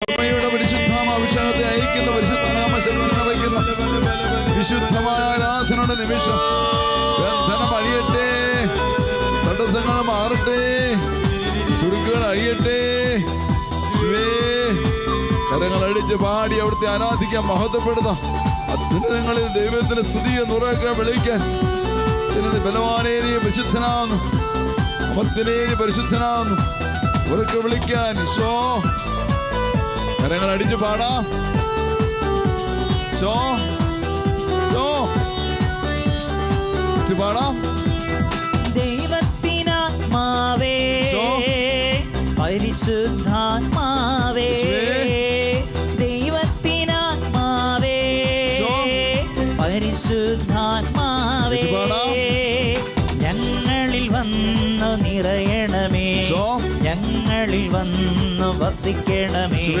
അമ്മയുടെ പരിശുദ്ധാമ അഭിഷേകത്തെ അയക്കുന്ന പരിശുദ്ധനാമ ശരീരം വയ്ക്കുന്ന വിശുദ്ധമായ ആരാധനയുടെ നിമിഷം. ബന്ധനം അഴിയട്ടെ തടസ്സങ്ങൾ മാറട്ടെ. കുരുക്കുകൾ അഴിയട്ടെ. കരങ്ങൾ അടിച്ച് പാടി അവിടുത്തെ ആരാധിക്കാൻ മഹത്വപ്പെടുന്ന അത്യുന്നതങ്ങളിൽ ദൈവത്തിന്റെ സ്തുതിയെ നുറക്കാൻ വിളിക്കാൻ ബലവാനേ നീ പരിശുദ്ധനാവുന്നു അമർത്തിനേ ഉറക്കെ വിളിക്കാൻ ഈശോ കരങ്ങൾ അടിച്ചു പാടാ ഈശോ ഈശോ പാടാ ദൈവത്തിനാത്മാവേ. പരിശുദ്ധാത്മാവേ. ദൈവത്തിനാത്മാവേ. പരിശുദ്ധാത്മാവേ. ഞങ്ങളിൽ വന്നു നിറയണമേ സോ. ഞങ്ങളിൽ വന്നു വസിക്കണമേ.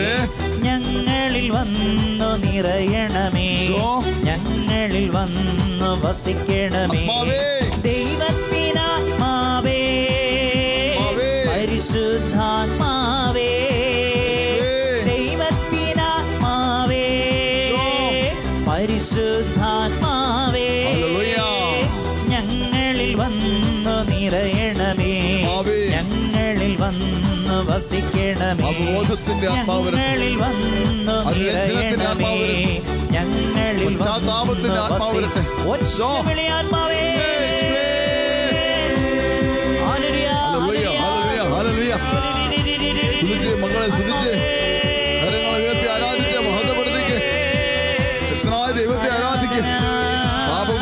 ഞങ്ങളിൽ വന്നു നിറയണമേ. ഞങ്ങളിൽ വന്നു വസിക്കണമേ. ദൈവത്തിനാത്മാവേ പരിശുദ്ധാത്മാവേ. ദൈവത്തിനാത്മാവേ സോ. ഞങ്ങളിൽ വന്ന് വസിക്കണമേ. ഞങ്ങളിൽ വന്ന് നിറയണമേ ഞങ്ങളിൽ വന്ന് ആത്മാവ്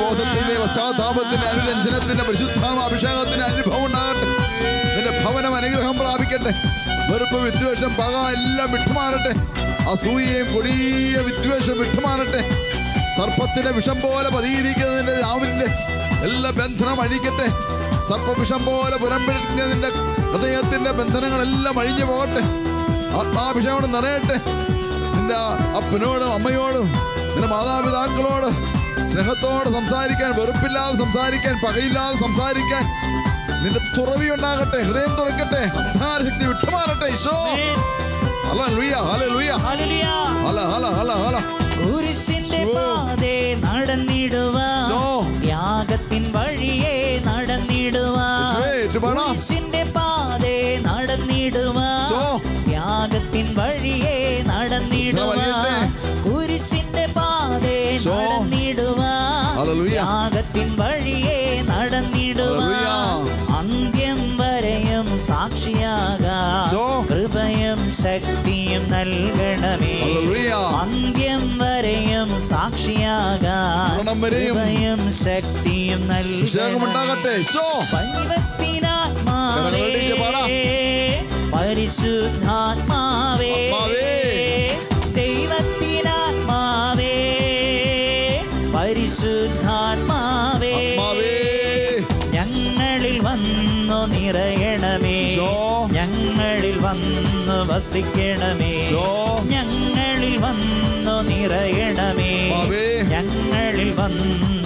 പാപബോധത്തിന്റെ പശ്ചാത്താപത്തിന്റെ അനുരഞ്ജനത്തിന്റെ പരിശുദ്ധാത്മ അഭിഷേകത്തിന്റെ അനുഭവം ഉണ്ടാകട്ടെ നിന്റെ ഭവനം അനുഗ്രഹം പ്രാപിക്കട്ടെ. വെറുപ്പ് വിദ്വേഷം പക എല്ലാം വിട്ടുമാറട്ടെ. അസൂയയും കൊടിയ വിദ്വേഷം വിട്ടുമാറട്ടെ. സർപ്പത്തിന്റെ വിഷം പോലെ പതിയിരിക്കുന്നതിന്റെ രാവിലെ എല്ലാ ബന്ധനം അഴിക്കട്ടെ. സർപ്പവിഷം പോലെ പുറംപിടിക്കുന്നതിന്റെ ഹൃദയത്തിന്റെ ബന്ധനങ്ങളെല്ലാം അഴിഞ്ഞു പോകട്ടെ. ആത്മാഭിഷേകം നിറയട്ടെ. നിന്റെ അപ്പനോടും അമ്മയോടും നിന്റെ മാതാപിതാക്കളോട് സ്നേഹത്തോടെ സംസാരിക്കാൻ വെറുപ്പില്ലാതെ സംസാരിക്കാൻ പകയില്ലാതെ സംസാരിക്കാൻ നിന്റെ തുറവി ഉണ്ടാകട്ടെ ഹൃദയം തുറക്കട്ടെ ശക്തി വിട്ടുമാറട്ടെ ഈശോ. ഹല ലുയ്യ ഹല ലുയ്യ ഹല്ലേലൂയ. ഹല ഹല ഹല ഹല. കുരിശിന്റെ സോ. പാതേ നടന്നിടുവാ. ത്യാഗത്തിൻ വഴിയെ നടന്നിടുവാ. കുരിശിന്റെ ഹല്ലേലൂയ. വഴിയേ വഴിയെ നടന്നിടുവാ ഹല്ലേലൂയ. അന്ത്യം വരെയും സാക്ഷിയാകാം സോ. കൃപയും ശക്തിയും നൽകണമേ. അന്ത്യം വരെയും വരെയും കൃപയും ശക്തിയും നൽകണമേ ദൈവത്തിനാത്മാവേ. പരിശുദ്ധാത്മാവേ. ദൈവത്തിനാത്മാവേ പരിശുദ്ധാത്മാവേ വന്നു വസിക്കണമേ. ഞങ്ങളിൽ വന്നു നിറയണമേ. ഞങ്ങളിൽ വന്നു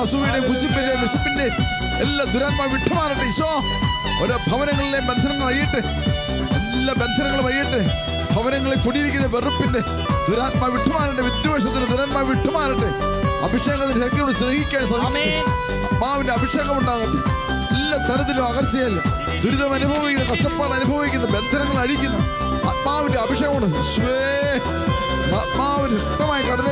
അസൂയുടെ കുശിപ്പിന്റെ വിശപ്പിന്റെ എല്ലാ ദുരാത്മാ വിട്ടുമാറട്ടെ ഈശോ. ഓരോ ഭവനങ്ങളിലെ ബന്ധനങ്ങൾ അഴിയട്ടെ. എല്ലാ ബന്ധനങ്ങളും അഴിയട്ടെ. ഭവനങ്ങളിൽ കുടിയിരിക്കുന്ന വെറുപ്പിന്റെ ദുരാത്മാ വിട്ടുമാറട്ടെ. വിദ്വേഷത്തിന് ദുരാത്മാ വിട്ടുമാറട്ടെ. അഭിഷേകത്തിന് ശക്തിയോട് സ്നേഹിക്കാൻ സാധിക്കും. ആത്മാവിന്റെ അഭിഷേകം ഉണ്ടാകട്ടെ. എല്ലാ തരത്തിലും അകർച്ചയല്ല ദുരിതം അനുഭവിക്കുന്ന കഷ്ടപ്പാട് അനുഭവിക്കുന്ന ബന്ധനങ്ങൾ അഴിക്കുന്ന ആത്മാവിന്റെ അഭിഷേകമാണ്. ആത്മാവിന് ശക്തമായി കടന്നിരട്ടെ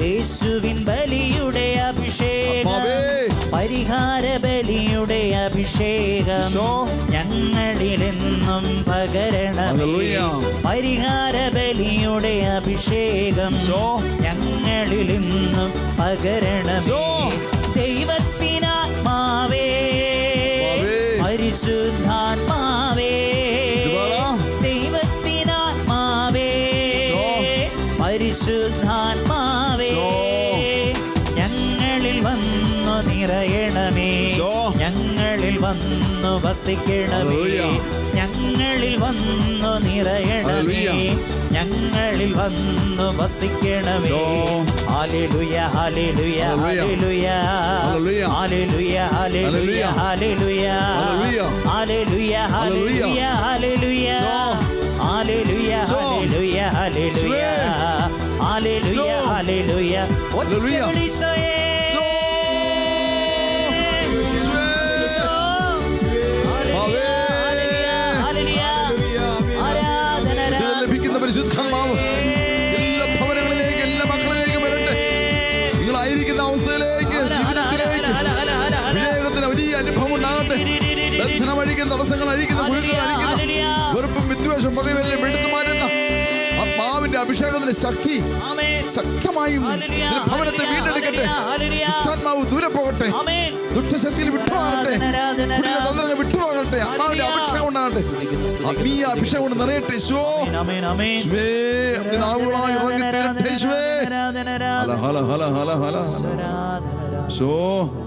യേശുവിൻ ബലിയുടെ അഭിഷേകം. പരിഹാര ബലിയുടെ അഭിഷേകം. ഞങ്ങളിലെന്നും പകരണം പരിഹാര ബലിയുടെ അഭിഷേകം. ഞങ്ങളിലെന്നും പകരണം ദൈവത്തിനാത്മാവേ. പരിശുദ്ധാത്മാവേ. വന്നു വസിക്കണമേ. ഞങ്ങളിൽ വന്നു നിറയണമേ. ഞങ്ങളിൽ വന്നു വസിക്കണമേ. ഹല്ലേലൂയ ഹല്ലേലൂയ ഹല്ലേലൂയ. ഹല്ലേലൂയ. ഹല്ലേലൂയ. ഹല്ലേലൂയ ശോ. ഹല്ലേലൂയ. ശോ. ഹല്ലേലൂയ. ഹല്ലേലൂയ ഹല്ലേലൂയ ശോ. ഹല്ലേലൂയ. ഒറ്റ വിളിച്ചോയേ. പകവെല്ലാം എടുത്തു മാറ്റുന്ന ആത്മാവിന്റെ അഭിഷേകത്തിന്റെ ശക്തി. ശക്തമായി ഭവനത്തെ വീണ്ടെടുക്കട്ടെ. ദുഷ്ടാത്മാവ് ദൂരെ പോകട്ടെ. ദുഷ്ടശക്തിയിൽ ആരാധന. തന്ത്രങ്ങൾ വിട്ടുപോകട്ടെ. ആത്മാവിന്റെ അഭിഷേകം ഉണ്ടാകട്ടെ. ആത്മീയ അഭിഷേകം കൊണ്ട് നിറയട്ടെ അതിനാവുകളായി ഇറങ്ങി തീരട്ടെ. ശോ